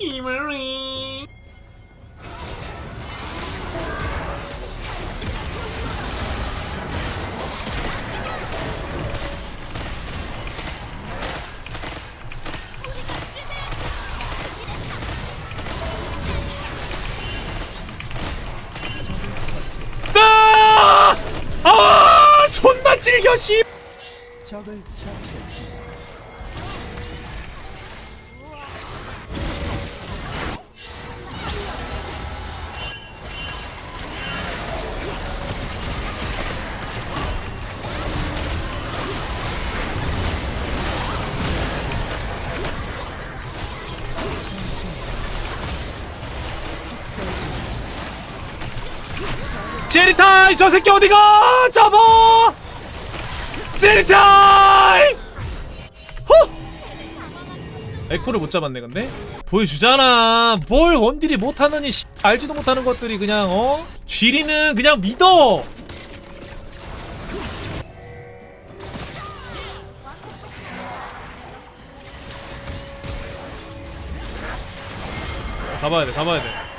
기머리 따! 아 존나 찔겨 씨 적을 처치했습니다. 제리타이 저 새끼 어디가? 잡아! 제리타이! 호 에코를 못 잡았네 근데? 보여주잖아. 뭘 원딜이 못하느니 씨, 알지도 못하는 것들이 그냥 어? 쥐리는 그냥 믿어! 잡아야 돼 잡아야 돼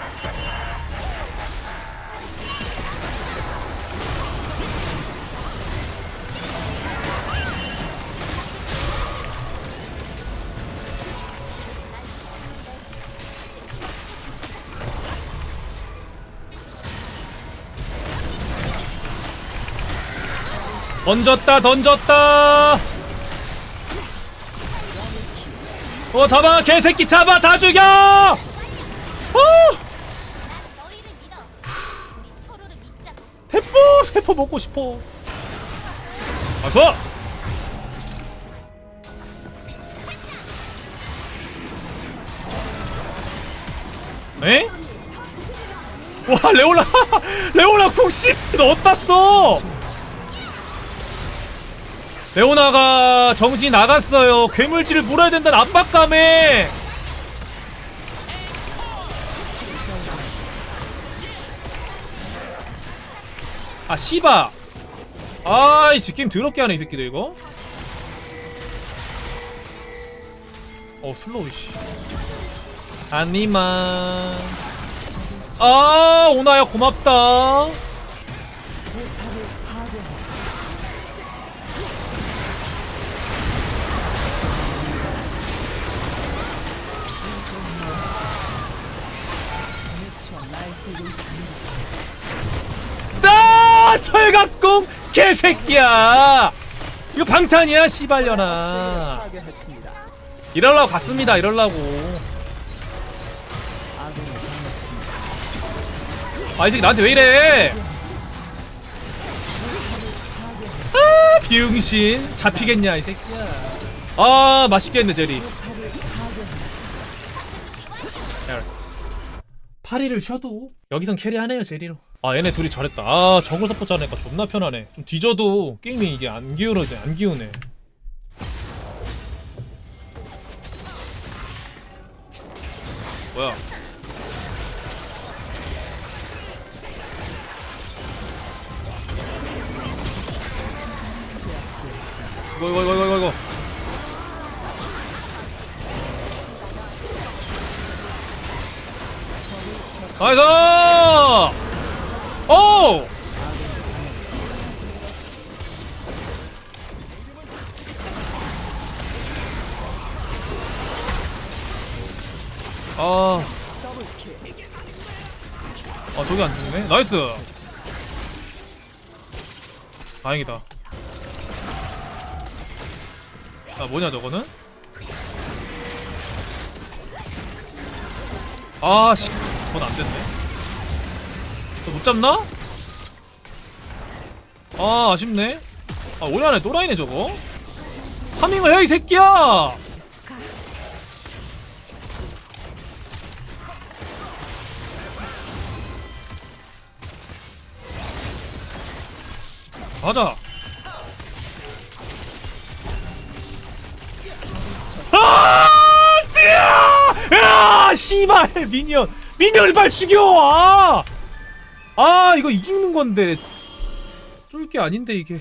던졌다 던졌다. 어 잡아 개새끼 잡아 다 죽여! 어. 세포 세포 먹고 싶어. 아서 에? 와 레올라 레올라 쿵씨 너 어디다 써 레오나가 정지 나갔어요. 괴물질을 물어야 된다는 압박감에. 아 씨바. 아이 지 게임 더럽게 하네 이 새끼들 이거. 어 슬로우 씨. 아니만. 아 오나야 고맙다 철갑공 개새끼야 이거 방탄이야 씨발려나. 이럴라고 갔습니다 이럴라고. 아이 새끼 나한테 왜 이래 아 비응신 잡히겠냐 이 새끼야 아 맛있겠네 제리. 파리를 쉬어도 여기선 캐리하네요 제리로 아 얘네 둘이 잘했다. 아 저걸 서포 잘하니까 존나 편하네. 좀 뒤져도 게임이 이게 안 기울어져 안 기우네. 뭐야? 이거 이거 이거 이거 이거. 나이스! 오! 아. 아 저기 안 죽네. 나이스. 다행이다. 아 뭐냐 저거는? 아 씨, 그건 안 됐네. 저못 잡나? 아 아쉽네. 아 오랜만에 또라이네 저거. 파밍을 해 이 새끼야. 가자. 아! 뛰어! 야! 씨발 미니언. 미니언을 빨리 죽여. 아! 아, 이거 이기는 건데. 쫄 게 아닌데 이게.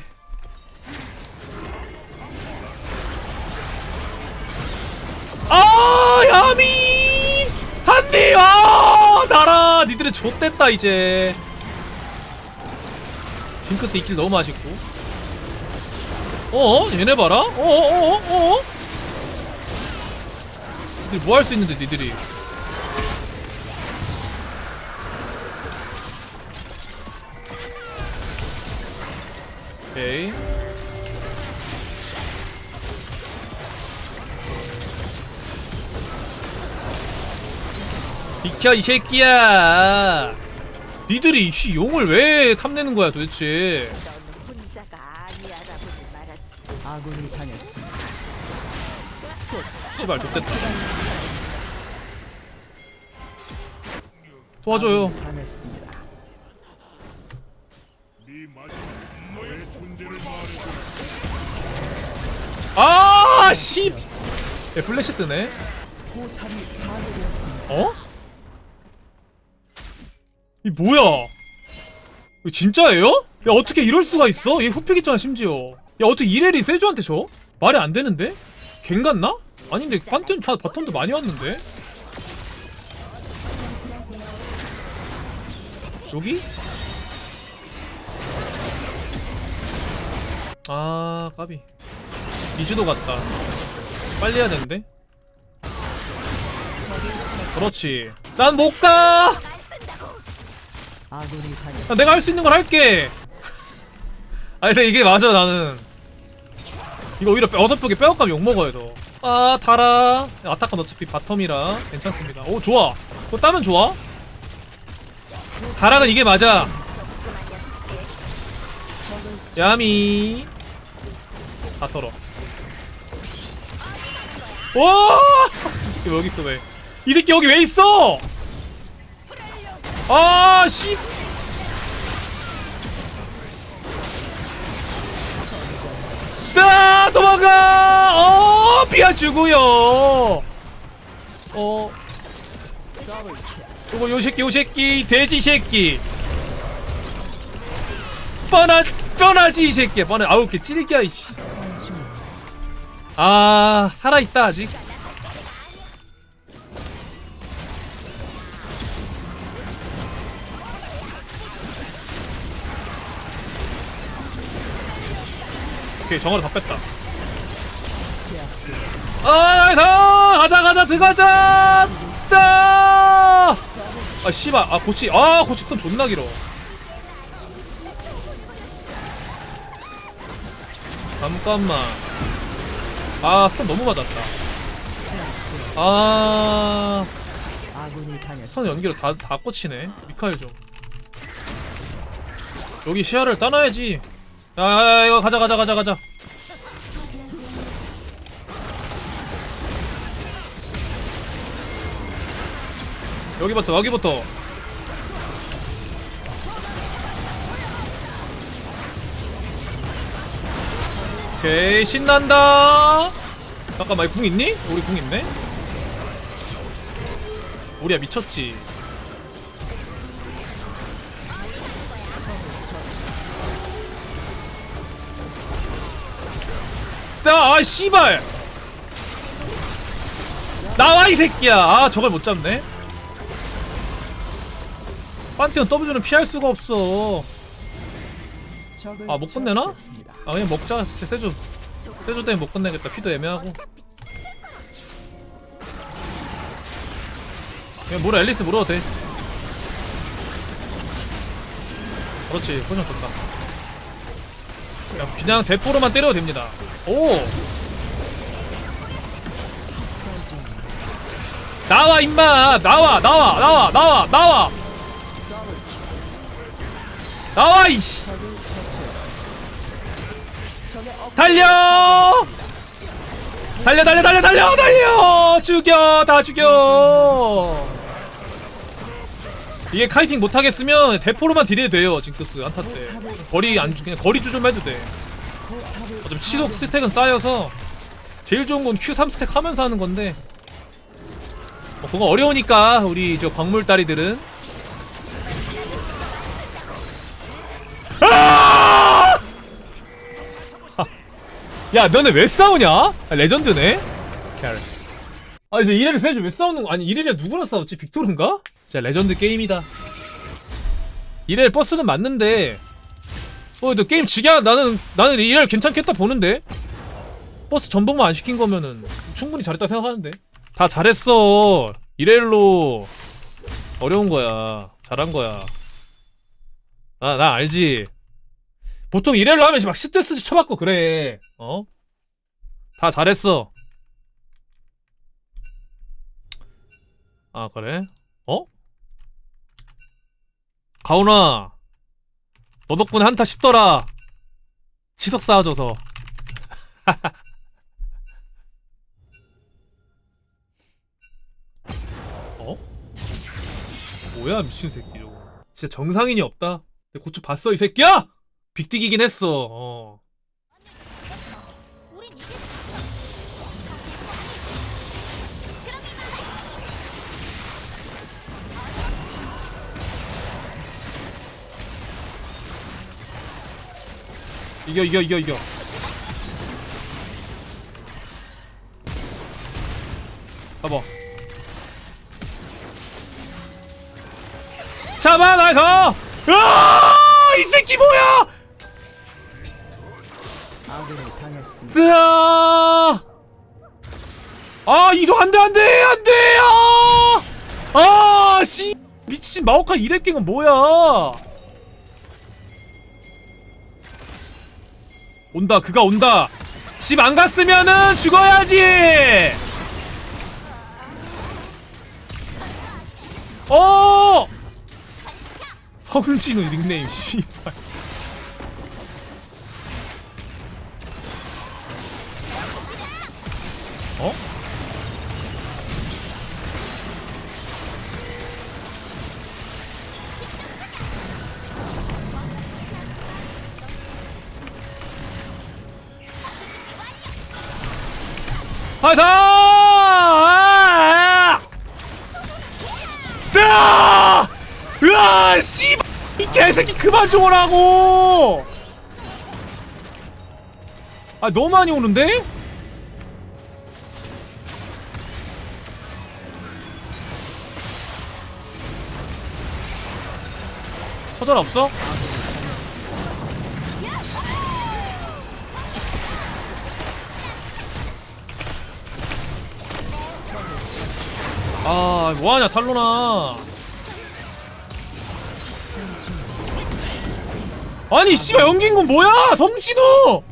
아, 야미! 니들은 좆됐다 이제. 징크스 이킬 너무 맛있고. 어어? 얘네 봐라? 어어어어 어어? 니들 뭐 할 수 있는데 니들이 오케이 비켜 이 새끼야 니들이 이씨 용을 왜 탐내는 거야 도대체 너는 혼자가 아니야라고는 말하지. 아군이 당했습니다. 씨발 좋됐다 도와줘요 아군이 당했습니다. 아 씨. 예, 플래시 쓰네. 어? 이 뭐야 이거 진짜예요? 야 어떻게 이럴 수가 있어? 얘 후픽 있잖아 심지어 야 어떻게 이레리 세주한테 줘? 말이 안 되는데? 갱 같나? 아닌데 판테온 바, 바텀도 많이 왔는데? 여기? 아 까비 이주도 갔다 빨리 해야 되는데? 그렇지 난 못가. 아, 내가 할 수 있는 걸 할게. 아니 근데 이게 맞아 나는. 이거 오히려 어설프게 빼앗가면 욕 먹어요 저. 아 달아. 아타칸 어차피 바텀이라 괜찮습니다. 오 좋아. 그거 따면 좋아. 다락은 이게 맞아. 야미. 다 털어. 와! 이 새끼 왜 여기 있어 왜? 이 새끼 여기 왜 있어? 아 씨. 아 도망가! 어 피하주고요. 어. 이거 요 새끼 요 새끼 돼지 새끼. 뻔하 뻔하지 이 새끼 뻔해 아우 개 찌르기야 이씨. 아 살아 있다 아직. 오케이 정화를 다 뺐다. 아! 가자, 가자, 들어가자! 따! 아, 씨발, 아, 고치, 아, 고치 선 존나 길어. 잠깐만. 아, 스턴 너무 맞았다. 아, 스턴. 연기로 다, 다 꽂히네. 미카엘 좀. 여기 시야를 따놔야지. 야, 이거 가자, 가자, 가자, 가자. 여기부터, 여기부터. 오케이, 신난다. 잠깐만, 이궁 있니? 우리 궁 있네? 우리야 미쳤지. 나, 아, 씨발! 나와, 이 새끼야! 아, 저걸 못 잡네? 판테온 W는 피할 수가 없어. 아, 못 끝내나? 아, 그냥 먹자. 세주. 세주 때문에 못 끝내겠다. 피도 애매하고. 그냥 물어, 앨리스 물어도 돼. 그렇지, 포션 좋다. 그냥, 그냥 대포로만 때려도 됩니다. 오! 나와, 임마! 나와, 나와, 나와, 나와, 나와! 나와, 이씨! 달려! 달려 달려 달려 달려 달려! 죽여 다 죽여! 이게 카이팅 못하겠으면 대포로만 딜해도 돼요 징크스 안타 때 거리 안 주, 그냥 거리 조절만 해도 돼 어차피 치속 스택은 쌓여서 제일 좋은 건 Q3 스택 하면서 하는 건데 뭐 그거 어려우니까 우리 저 광물다리들은 야 너네 왜 싸우냐? 아, 레전드네. 캐럿. 아 이제 이래를 세주 왜 싸우는 거 아니 이래를 누구랑 싸웠지? 빅토르인가? 진짜 레전드 게임이다. 이렐 버스는 맞는데. 어, 너 게임 지겨 나는 나는 이렐 괜찮겠다 보는데. 버스 전복만 안 시킨 거면은 충분히 잘했다 생각하는데. 다 잘했어. 이렐로. 어려운 거야. 잘한 거야. 아나 알지 보통 이렐로 하면 막 스트레스 쳐받고 그래 어? 다 잘했어 아 그래? 어? 가훈아 너 덕분에 한타 쉽더라 시석 쌓아줘서 어? 뭐야 미친 새끼 저거 진짜 정상인이 없다 내 고추 봤어 이 새끼야? 빅딕이긴 했어. 어. 이겨 이겨 이겨 이겨. 잡아 나서 으아! 이 새끼 뭐야. 으아! 아 이거 안돼 안돼 안돼 아아씨! 미친 마오카 이레킹은 뭐야? 온다 그가 온다. 집 안 갔으면은 죽어야지! 어! 성진우 닉네임 씨발 화이팅! 아! 으아! 으아! 씨발! 이 개새끼 그만 좀 오라고! 아 너무 많이 오는데? 터전 없어? 아 뭐하냐 탈로나. 아니 씨발 연기인 건 뭐야? 성진우!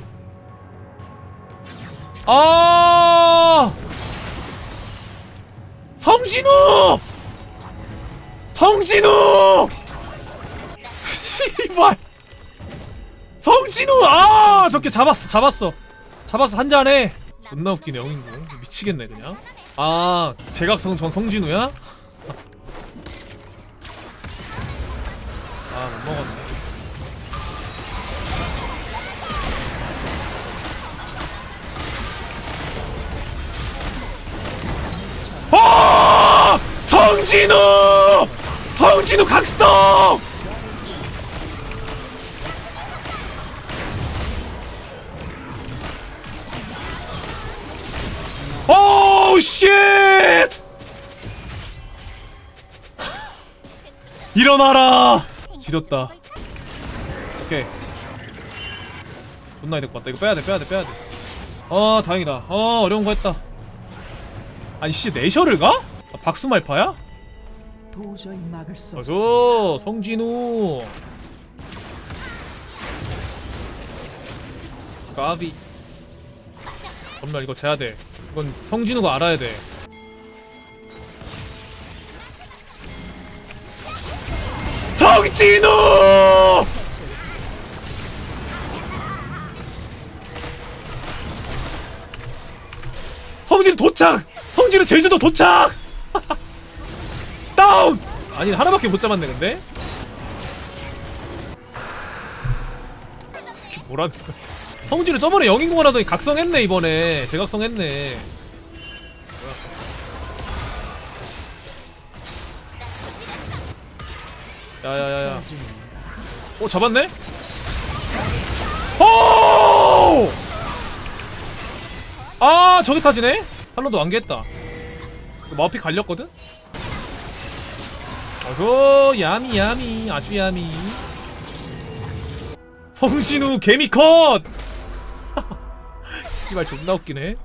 아! 성진우! 성진우! 씨발. 성진우! 아! 저렇게 잡았어 잡았어. 잡았어 한잔해. 존나 웃기네 영인구 미치겠네 그냥 아 제각성 전 성진우야? 아 못 먹었네. 아! 성진우! 성진우 각성 쉣! 일어나라! 지렸다. 오케이. 존나 될것 같다. 이거 빼야돼, 빼야돼, 빼야돼. 아, 다행이다. 아, 어려운 거 했다. 아니, 씨, 내셔를 가? 아, 박수말파야? 어서, 성진우. 까비. 전멸 이거 재야 돼. 이건 성진우가 알아야 돼. 성진우! 성진우 도착! 성진우 제주도 도착! 다운! 아니 하나밖에 못 잡았네 근데? 뭐라는 거야 성진우 저번에 영인공을 하더니 각성했네 이번에 재각성했네 야야야야. 오 잡았네? 오! 아 저기 타지네? 할로도 완개했다 마우피 갈렸거든? 어서 야미 야미 아주 야미 성신우 개미컷 씨발 존나 웃기네.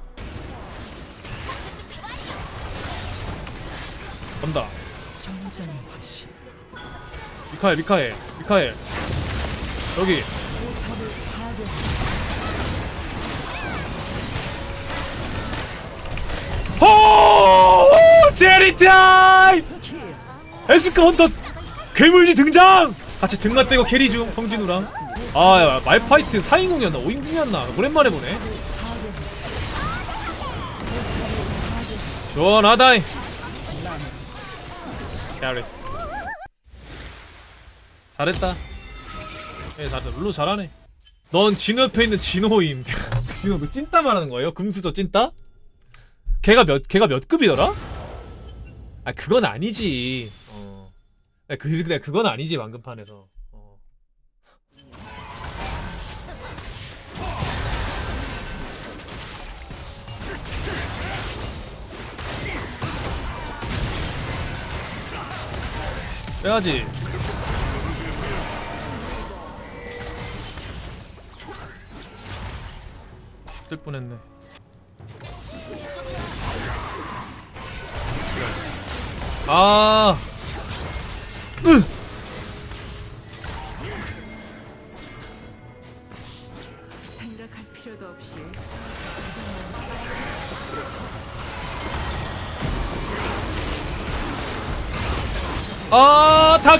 간다. 미카엘 미카엘 미카엘. 여기. 호! 제리 타임! 에스카 헌터 괴물지 등장! 같이 등만 떼고 캐리 중 성진우랑. 아 말파이트 4인궁이었나? 5인궁이었나? 오랜만에 보네 시원하다이 캐리 잘했다 예 잘했다 룰루 잘하네 넌 진우 옆에 있는 진호임 진호 그 찐따 말하는 거예요? 금수저 찐따? 걔가 몇 걔가 몇 급이더라? 아 그건 아니지. 어. 아, 그 그건 아니지 방금 판에서. 어. 빼야지. 뜰 뻔했네. 아.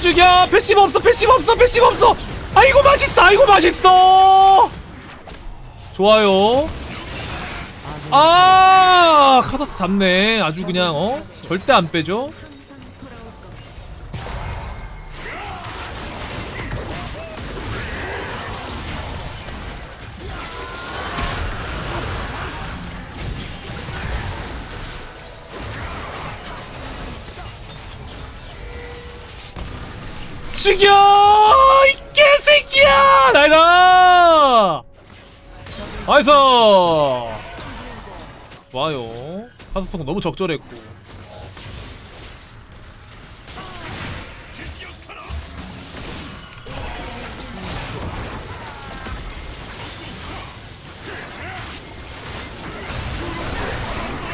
죽여. 패시브 없어. 패시브 없어. 패시브 없어. 아이고 맛있어. 아이고 맛있어. 좋아요. 아, 카사스 답네. 아주 그냥 어? 절대 안 빼죠. 죽여! 이 개새끼야! 나이다! 나이스! 좋아요. 하수성 너무 적절했고.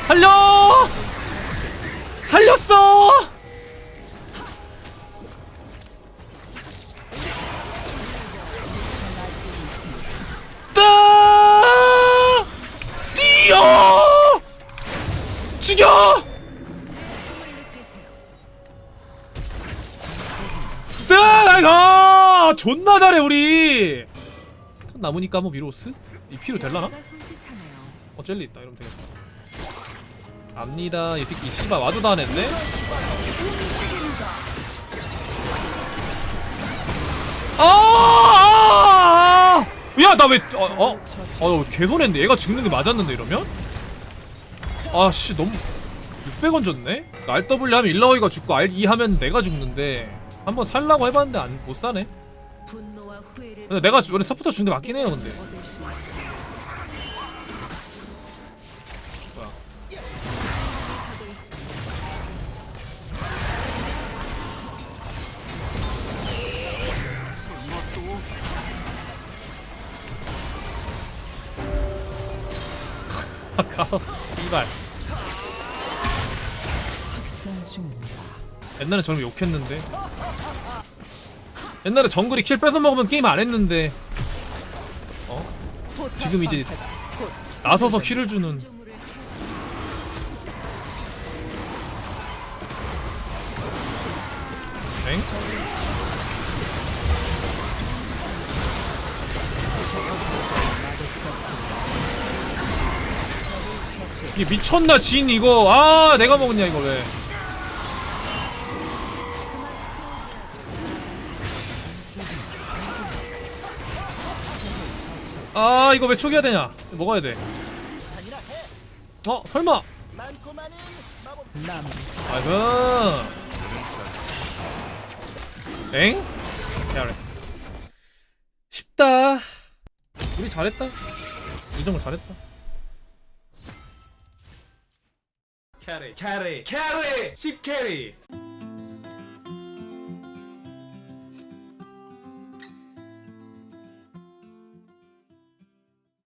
살려! 살렸어! 존나 잘해 우리. 나무니까 뭐 미로스? 이 피로 될라나? 어 젤리 있다 이러면 되겠다. 압니다 이 새끼 씨발 와도 다 냈네. 아! 야 나 왜 어? 어? 어 개손했는데 얘가 죽는 게 맞았는데 이러면? 아 씨 너무 600원 줬네? RW 하면 일라오이가 죽고 R2 하면 내가 죽는데 한번 살라고 해봤는데 안, 못 사네 근데 내가 원래 서포터 주는 게 맞긴 해요 근데. 뭐야. 가서 중입니다. 옛날에 저를 욕했는데 옛날에 정글이 킬 뺏어 먹으면 게임 안 했는데 어? 지금 이제 나서서 킬을 주는 엥? 이게 미쳤나 진 이거 아 내가 먹었냐 이거 왜 아 이거 왜 초기화 되냐? 먹어야 돼. 어? 설마. 남 아이고. 엥? 야래 쉽다. 우리 잘했다. 이 정도 잘했다. 캐리 캐리 캐리. 10 캐리